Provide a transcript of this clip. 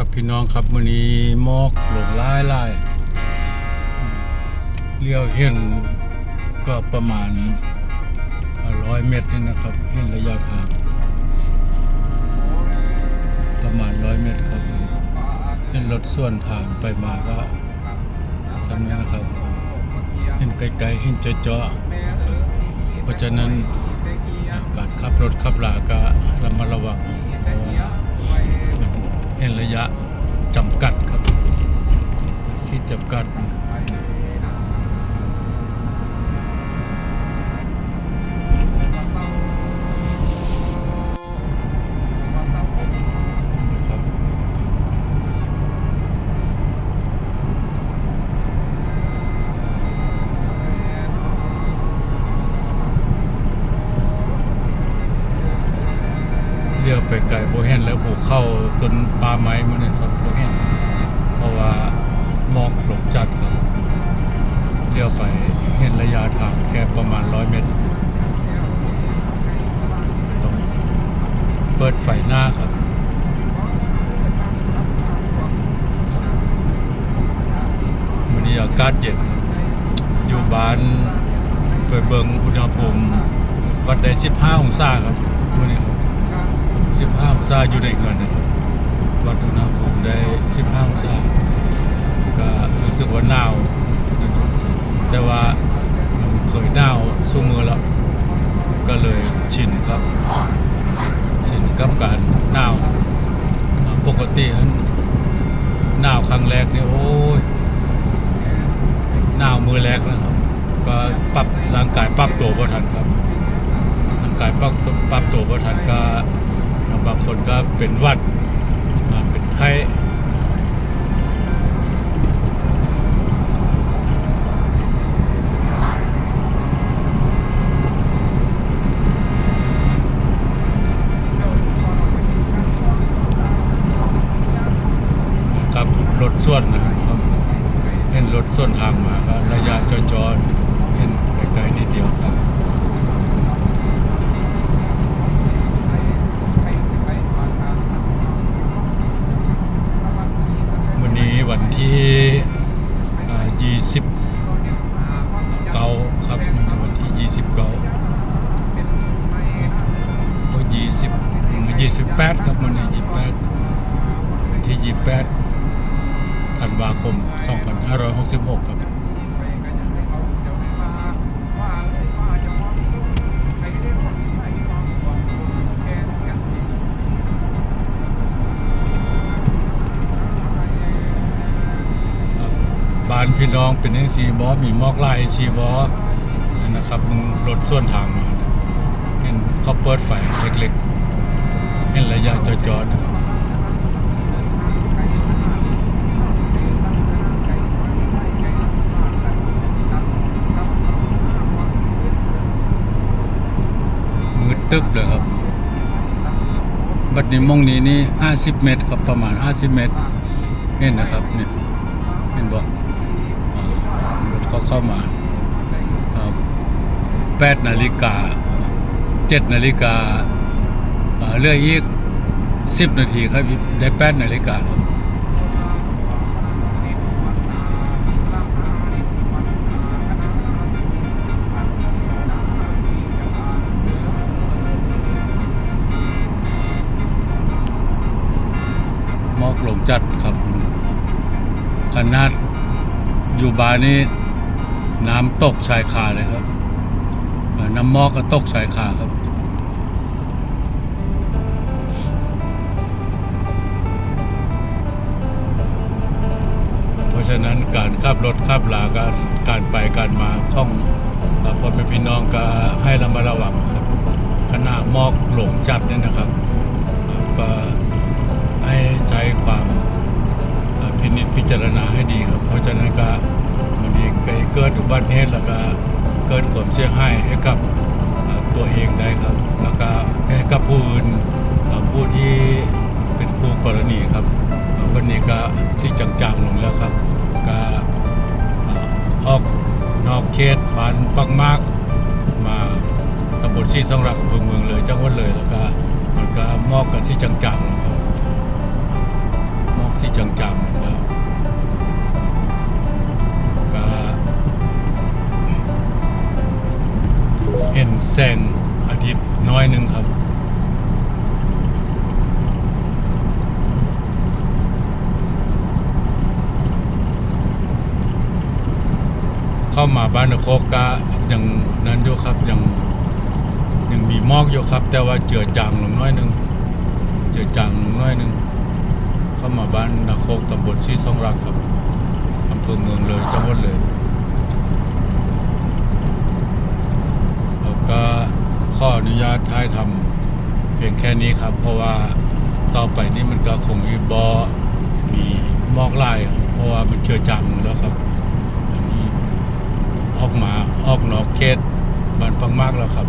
ครับพี่น้องครับมื้อนี้มอกหลงหลายหลายเลี้ยวเห็นก็ประมาณร้อยเมตรนี่นะครับ เห็นระยะทางประมาณร้อยเมตรครับเห็นรถส่วนทางไปมาก็ซ้ำนี้นะครับ เห็นไกลๆเห็นเจาะๆนะครับเพราะฉะนั้นการขับรถขับลาก็ระมัดระวัง เห็นระยะจำกัดครับ ที่จำกัด เลี้ยวไปไกลโบเห็นแล้วผูกเข้าต้นปลาไม้มาเนี่ยครับโบเห็นเพราะว่าหมอกหลงจัดครับเลี้ยวไปเห็นระยะทางแค่ประมาณร้อยเมตรต้องเปิดไฟหน้าครับวันนี้อากาศเย็นอยู่บ้านไปเบิงอุณหภูมิวัดได้15องศาครับวันนี้ครับ 15องศาอยู่ในเงินนะครับวัดอุณหภูมิได้ 15องศาก็รู้สึกว่าหนาวแต่ว่าเคยหนาวสู้มือแล้ว ก็เลยชินครับ ชินกับการหนาว่าปกตินั้นหนาวครั้งแรกเนี่ยโอ้ยหนาวมือแรกนะครับ ก็ปรับร่างกายปรับตัวบ่ทันครับร่างกายปรับปรับตัวบ่ทันก็ บางคนก็เป็นวัดเป็นไข้ครับรถส่วนนะครับเห็นรถส่วนทางมาก็ระยะจอๆเห็นไกลๆนิดเดียวครับ วันนี้วันที่อ่า20เก้าครับวันนี้ วันที่29โอ้20 28ครับวันนี้28วันที่28ธันวาคม2566ครับครับบ้านพี่น้องเป็นยังสีบอมีหมอกลายชีบอ นนะครับมันรถส่วนทางมาเนี่เขาเปิดไฟเล็กๆเนี่ระยะจอดะครับมืดตึ๊บเลยครับ บัดนี้มองนี้นี่50เมตรครับประมาณ50เมตรเห็นนะครับเนี่ยเห็นบ่รถก็เข้ามาครับ 8นาฬิกา7นาฬิกาเรื่อยอีก 10 นาทีครับได้8นาฬิกาคมอกลงจัดครับขนาดอยู่บานี้น้ำตกชายคาเลยครับ น้ำมอกก็ตกชายคาครับเพราะฉะนั้นการขับรถขับลาการการไปการมาข้องเอ่อพ่อแม่พี่น้องก็ให้ระมัดระวังครับขณะมอกหลงจัดเนี่ยนะครับ ก็ให้ใช้ความพินิจพิจารณาให้ดีครับ เพราะฉะนั้นก็มันมีไปเกิดอุบัติเหตุแล้วก็ เกิดความเสียหายให้กับตัวเองได้ครับ แล้วก็ให้กับผู้อื่นผู้ที่เป็นคู่กรณีครับวันนี้ก็สิจางๆลงแล้วครับก็ออกนอกเขตบ้านปักมากมาตำบลซีสังรักอำเภอเมืองเลยจังหวัดเลยแล้วก็มันก็มอกกับสิจางๆลงครับมอกแสงอาทิตย์น้อยหนึ่งครับ เข้ามาบ้านโคกกะยังนั้นอยู่ครับยังยังมีมอกอยู่ครับ แต่ว่าเจือจางลงน้อยหนึ่งเจือจางลงน้อยหนึ่งเข้ามาบ้านนาโคกตำบลซีซ่องรักครับอำเภอเมืองเลยจังหวัดเลยแล้วก็ข้ออนุญาต ท้ายทำเพียงแค่นี้ครับ เพราะว่าต่อไปนี่มันก็คงมีบอมีมอกลายครับเพราะว่ามันเชื่อจางแล้วครับอันนี้ออกมาออกนอกเขตบ้านปังมากแล้วครับ